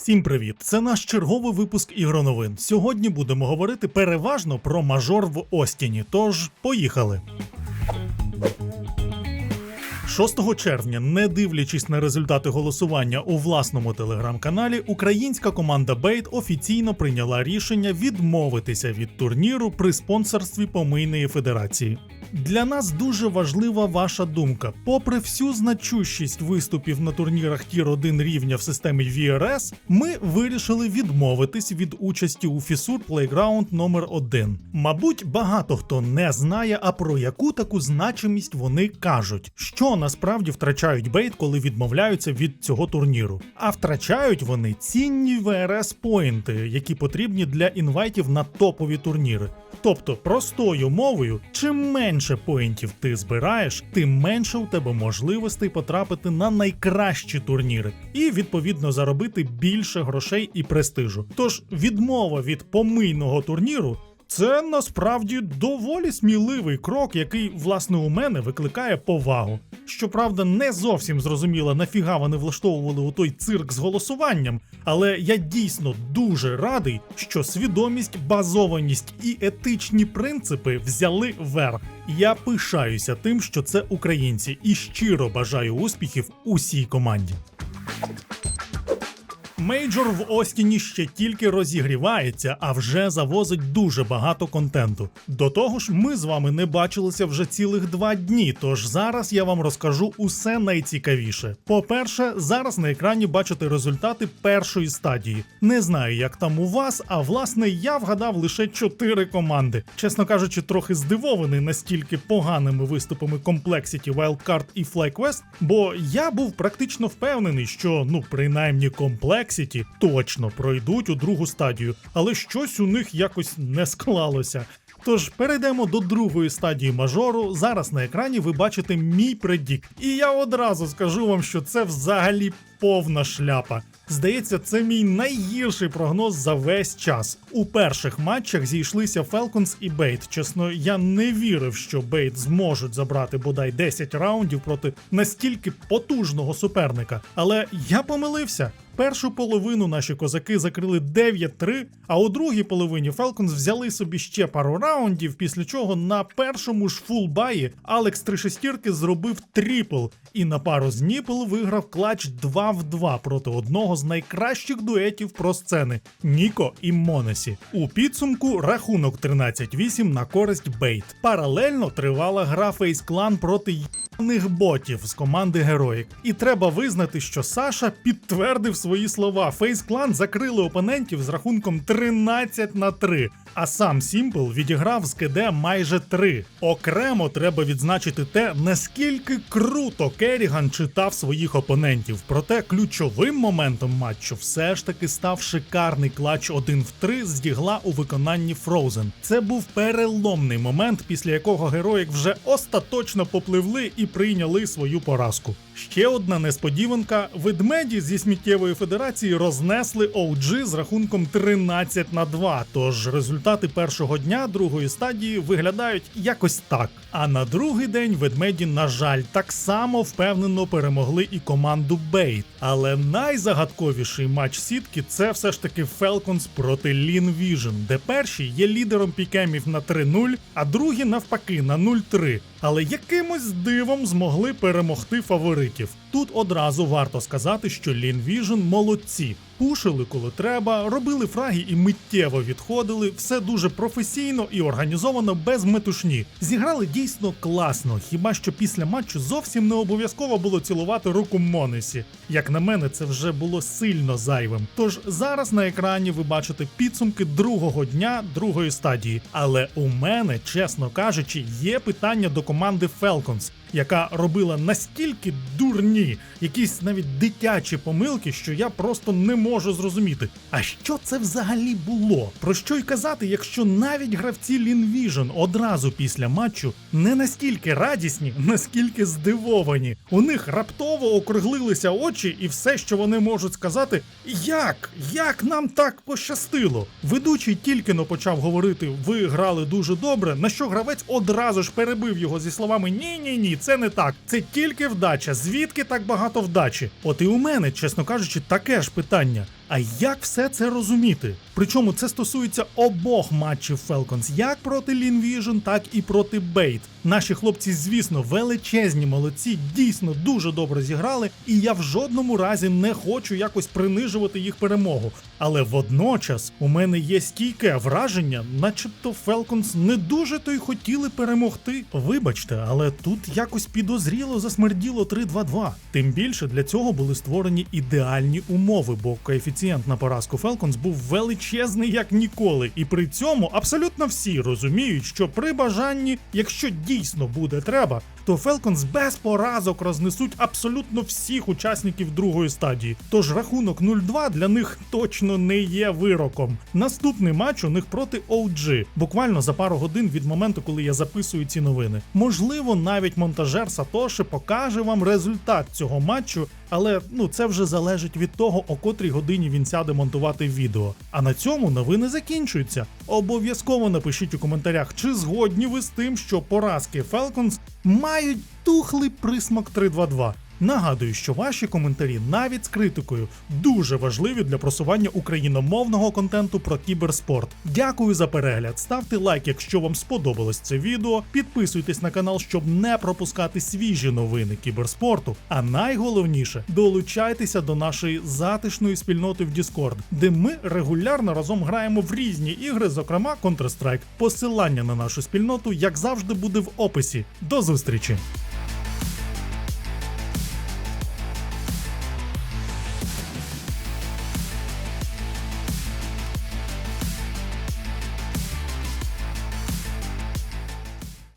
Всім привіт! Це наш черговий випуск ігроновин. Сьогодні будемо говорити переважно про мажор в Остіні. Тож поїхали. 6 червня, не дивлячись на результати голосування у власному телеграм-каналі, українська команда Бейт офіційно прийняла рішення відмовитися від турніру при спонсорстві помийної федерації. Для нас дуже важлива ваша думка. Попри всю значущість виступів на турнірах Тір 1 рівня в системі VRS, ми вирішили відмовитись від участі у Фісур Playground номер 1 Мабуть, багато хто не знає, а про яку таку значимість вони кажуть, що насправді втрачають бейт, коли відмовляються від цього турніру. А втрачають вони цінні VRS поінти, які потрібні для інвайтів на топові турніри. Тобто, простою мовою, чим менше поінтів ти збираєш, тим менше у тебе можливостей потрапити на найкращі турніри і відповідно заробити більше грошей і престижу. Тож відмова від помийного турніру. Це насправді доволі сміливий крок, який, власне, у мене викликає повагу. Щоправда, не зовсім зрозуміло, нафіга вони влаштовували у той цирк з голосуванням, але я дійсно дуже радий, що свідомість, базованість і етичні принципи взяли верх. Я пишаюся тим, що це українці, і щиро бажаю успіхів усій команді. Мейджор в Остіні ще тільки розігрівається, а вже завозить дуже багато контенту. До того ж, ми з вами не бачилися вже цілих два дні. Тож зараз я вам розкажу усе найцікавіше. По-перше, зараз на екрані бачите результати першої стадії. Не знаю, як там у вас, а власне я вгадав лише чотири команди. Чесно кажучи, трохи здивований настільки поганими виступами Complexity, Wildcard і FlyQuest, бо я був практично впевнений, що ну принаймні Complexity точно пройдуть у другу стадію, але щось у них якось не склалося. Тож перейдемо до другої стадії мажору. Зараз на екрані ви бачите мій предікт. І я одразу скажу вам, що це взагалі повна шляпа. Здається, це мій найгірший прогноз за весь час. У перших матчах зійшлися Falcons і Бейт. Чесно, я не вірив, що Бейт зможуть забрати бодай 10 раундів проти настільки потужного суперника. Але я помилився. Першу половину наші козаки закрили 9-3, а у другій половині Falcons взяли собі ще пару раундів, після чого на першому ж фулбаї Алекс Тришестірки зробив трипл і на пару з Ніпл виграв клач 2 в 2 проти одного з найкращих дуетів про сцени Ніко і Монесі. У підсумку рахунок 13-8 на користь Бейт. Паралельно тривала гра Фейс Клан проти них ботів з команди Героїк. І треба визнати, що Саша підтвердив свої слова. Фейс Клан закрили опонентів з рахунком 13 на 3. А сам Сімпл відіграв з КД майже 3. Окремо треба відзначити те, наскільки круто Керіган читав своїх опонентів. Проте ключовим моментом матчу все ж таки став шикарний клач 1 в 3 з дігла у виконанні Фроузен. Це був переломний момент, після якого героїк вже остаточно попливли і прийняли свою поразку. Ще одна несподіванка: ведмеді зі сміттєвої федерації рознесли OG з рахунком 13 на 2. Тож результати першого дня другої стадії виглядають якось так. А на другий день ведмеді, на жаль, так само впевнено перемогли і команду Бейт. Але найзагадковіший матч сітки це все ж таки Falcons проти Lean Vision, де перші є лідером пікемів на 3-0, а другі навпаки на 0-3. Але якимось дивом змогли перемогти фаворитів. Тут одразу варто сказати, що Lean Vision молодці. Пушили, коли треба, робили фраги і миттєво відходили. Все дуже професійно і організовано без метушні. Зіграли дійсно класно, хіба що після матчу зовсім не обов'язково було цілувати руку Монесі. Як на мене, це вже було сильно зайвим. Тож зараз на екрані ви бачите підсумки другого дня другої стадії. Але у мене, чесно кажучи, є питання до команди Falcons, яка робила настільки дурні, якісь навіть дитячі помилки, що я просто не можу зрозуміти. А що це взагалі було? Про що й казати, якщо навіть гравці Лінвіжн одразу після матчу не настільки радісні, наскільки здивовані. У них раптово округлилися очі, і все, що вони можуть сказати, як? Як нам так пощастило? Ведучий тільки но почав говорити: ви грали дуже добре. На що гравець одразу ж перебив його зі словами Ні, ні, ні, це не так. Це тільки вдача. Звідки так багато вдачі? От і у мене, чесно кажучи, таке ж питання. Yeah. А як все це розуміти? Причому це стосується обох матчів Falcons, як проти Лінвіжн, так і проти Бейт. Наші хлопці, звісно, величезні молодці, дійсно дуже добре зіграли, і я в жодному разі не хочу якось принижувати їх перемогу. Але водночас у мене є стійке враження, начебто Falcons не дуже то й хотіли перемогти. Вибачте, але тут якось підозріло засмерділо 3-2-2. Тим більше для цього були створені ідеальні умови, бо коефіцієнт на поразку Falcons був величезний як ніколи. І при цьому абсолютно всі розуміють, що при бажанні, якщо дійсно буде треба, то Falcons без поразок рознесуть абсолютно всіх учасників другої стадії. Тож рахунок 0-2 для них точно не є вироком. Наступний матч у них проти OG, буквально за пару годин від моменту, коли я записую ці новини. Можливо, навіть монтажер Сатоши покаже вам результат цього матчу, але ну це вже залежить від того, о котрій годині він сяде монтувати відео. А на цьому новини закінчуються. Обов'язково напишіть у коментарях, чи згодні ви з тим, що поразки Falcons мають тухлий присмак 3-2-2. Нагадую, що ваші коментарі навіть з критикою дуже важливі для просування україномовного контенту про кіберспорт. Дякую за перегляд. Ставте лайк, якщо вам сподобалось це відео. Підписуйтесь на канал, щоб не пропускати свіжі новини кіберспорту. А найголовніше долучайтеся до нашої затишної спільноти в Discord, де ми регулярно разом граємо в різні ігри, зокрема Counter-Strike. Посилання на нашу спільноту, як завжди, буде в описі. До зустрічі!